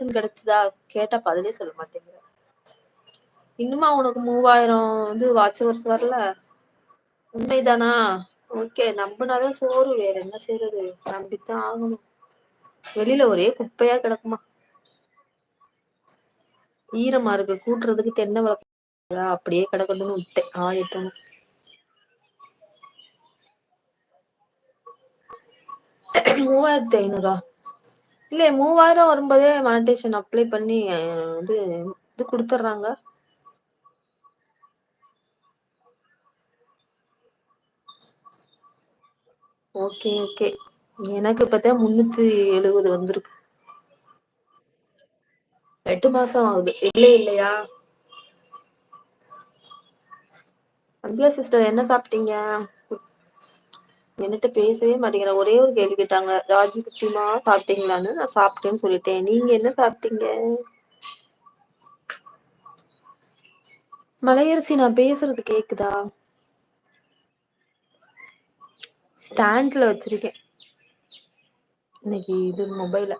Monetisation கிடைச்சதா? கேட்டா பதிலே சொல்ல மாட்டேங்கிற. இன்னுமா உனக்கு மூவாயிரம் வந்து வாட்சவர்ஸ் வரல? உண்மைதானா? ஓகே நம்பினாதான் சோறு. வேற என்ன செய்யறது நம்பித்தான் ஆகணும். வெளியில ஒரே குப்பையா கிடக்குமா? ஈரமா இருக்கு. கூட்டுறதுக்கு தென்னை வளர்க்க அப்படியே கிடக்கணும்னு விட்டேன். ஆயிட்டணும் மூவாயிரத்தி ஐநூறா? இல்ல மூவாயிரம் வரும்போதே மானிட்டேஷன் அப்ளை பண்ணி இது இது கொடுத்துட்றாங்க ஓகே ஓகே எனக்கு பார்த்தா முன்னூத்தி எழுபது வந்திருக்கு. எட்டு மாசம் ஆகுது. இல்லை இல்லையா? அம்பிகா சிஸ்டர் என்ன சாப்பிட்டீங்க? என்கிட்ட பேசவே மாட்டேங்கிற ஒரே ஒரு கேள்வி கேட்டாங்க. ராஜி குட்டிமா சாப்பிட்டீங்களான்னு நான் சாப்பிட்டேன்னு சொல்லிட்டேன். நீங்க என்ன சாப்பிட்டீங்க? மலையரசி நான் பேசுறது கேக்குதா? ஸ்டாண்ட்ல வச்சிருக்கேன். இன்னைக்கு இது மொபைல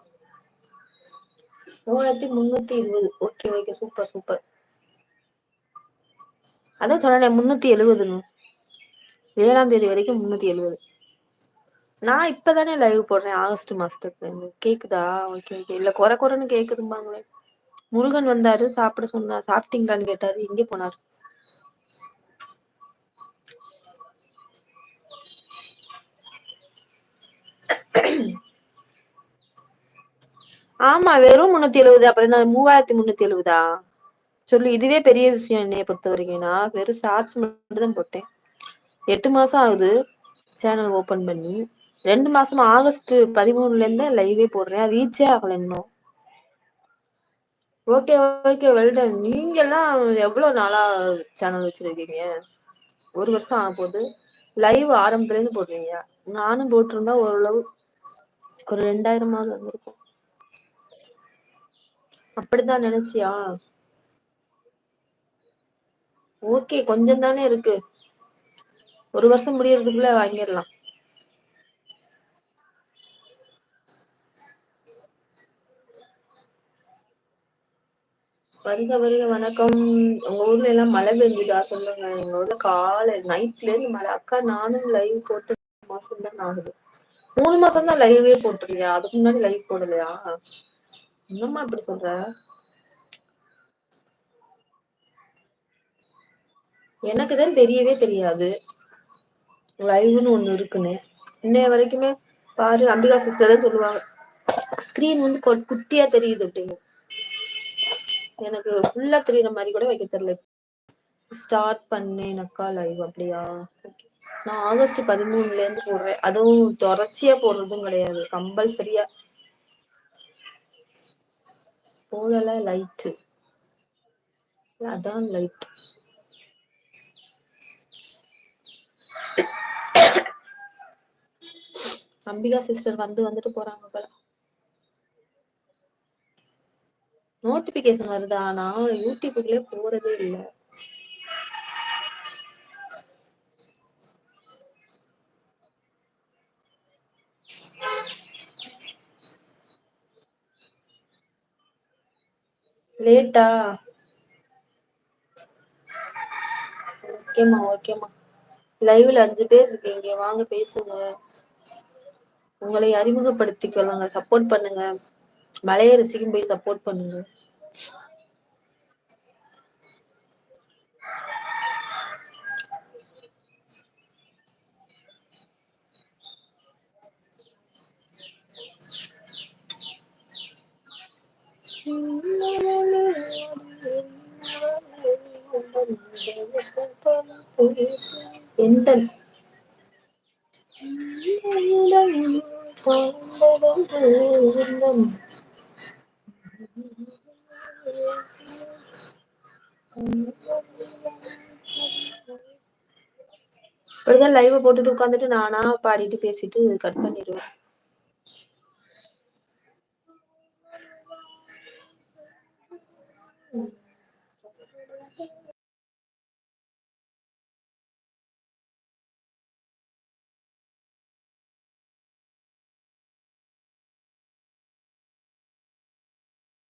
மூணாயிரத்தி முன்னூத்தி இருபது. Okay okay. Super super. அதான் சொன்னேன் முன்னூத்தி எழுபதுன்னு. ஏழாம் தேதி வரைக்கும் முன்னூத்தி எழுவது நான் இப்பதானே லைவ் போடுறேன் ஆகஸ்ட் மாசத்துக்கு கேக்குதா? ஓகே ஓகே இல்ல குறை குறைன்னு கேக்குதும்பாங்களே. முருகன் வந்தாரு சாப்பிட சொன்னா சாப்பிட்டீங்களான்னு கேட்டாரு எங்க போனாரு. ஆமா வெறும் முன்னூத்தி எழுபது அப்புறம் நான் மூவாயிரத்தி முன்னூத்தி எழுபதா? சொல்லு இதுவே பெரிய விஷயம் என்னைய பொறுத்த வரைக்கும். நான் வெறும் ஷார்ட்ஸ் மட்டும் தான் போட்டேன். எட்டு மாசம் ஆகுது சேனல் ஓபன் பண்ணி. ரெண்டு மாசமா ஆகஸ்ட் பதிமூணுல இருந்து லைவே போடுறேன். ரீச்சே ஆகல இன்னும். ஓகே ஓகே வெல்டன் நீங்க எல்லாம் எவ்வளவு நாளா சேனல் வச்சிருக்கீங்க? ஒரு வருஷம் ஆக போகுது. லைவ் ஆரம்பத்துல இருந்து போடுறீங்க. நானும் போட்டிருந்தா ஓரளவு ஒரு ரெண்டாயிரமாவது வந்திருக்கும். அப்படிதான் நினைச்சியா? ஓகே கொஞ்சம் தானே இருக்கு. ஒரு வருஷம் முடியறதுக்குள்ள வாங்கிடலாம். வருக வருக வணக்கம். உங்க ஊர்ல எல்லாம் மழை பெஞ்சுதா சொல்லுங்க. எங்க ஊர்ல காலை நைட்ல இருந்து மழை. அக்கா நானும் லைவ் போட்டு மாசம் தான் ஆகுது. மூணு மாசம் தான் லைவே போட்டுருக்கியா? அதுக்கு முன்னாடி லைவ் போடலையா? என்னம்மா இப்படி சொல்ற? எனக்கு தான் தெரியவே தெரியாது. லைவ்னு ஒண்ணு இருக்குன்னு. இன்னைய வரைக்குமே பாரு அம்பிகா சிஸ்டர் தான் சொல்லுவாங்க. ஸ்கிரீன் வந்து குட்டியா தெரியுது அப்படின்னு எனக்கு ஃபுல்லா தெரியற மாதிரி கூட வைக்க தெரியல. ஸ்டார்ட் பண்ணேன் அக்கா லைவ் அப்படியா? நான் ஆகஸ்ட் பதிமூணுல இருந்து போடுறேன். அதுவும் தொடர்ச்சியா போடுறதும் கிடையாது. கம்பல்சரியா. போடல லைட்டு அதான் லைட் அம்பிகா சிஸ்டர் வந்து வந்துட்டு போறாங்க போல. நோட்டிபிகேஷன் வருதா? நான் யூடியூபுக்குள்ளே போறதே இல்ல. லேட்டா ஓகேம்மா ஓகேம்மா. லைவ்ல அஞ்சு பேர் இருக்கீங்க. வாங்க பேசுங்க. உங்களை அறிமுகப்படுத்திக்கொள்ளுங்க சப்போர்ட் பண்ணுங்க. மலையை ரசிக்கும் போய் சப்போர்ட் பண்ணுங்க. எந்த இப்படிதான் லைவ் போட்டுட்டு உட்காந்துட்டு நானா பாடிட்டு பேசிட்டு கட் பண்ணிடுவேன்.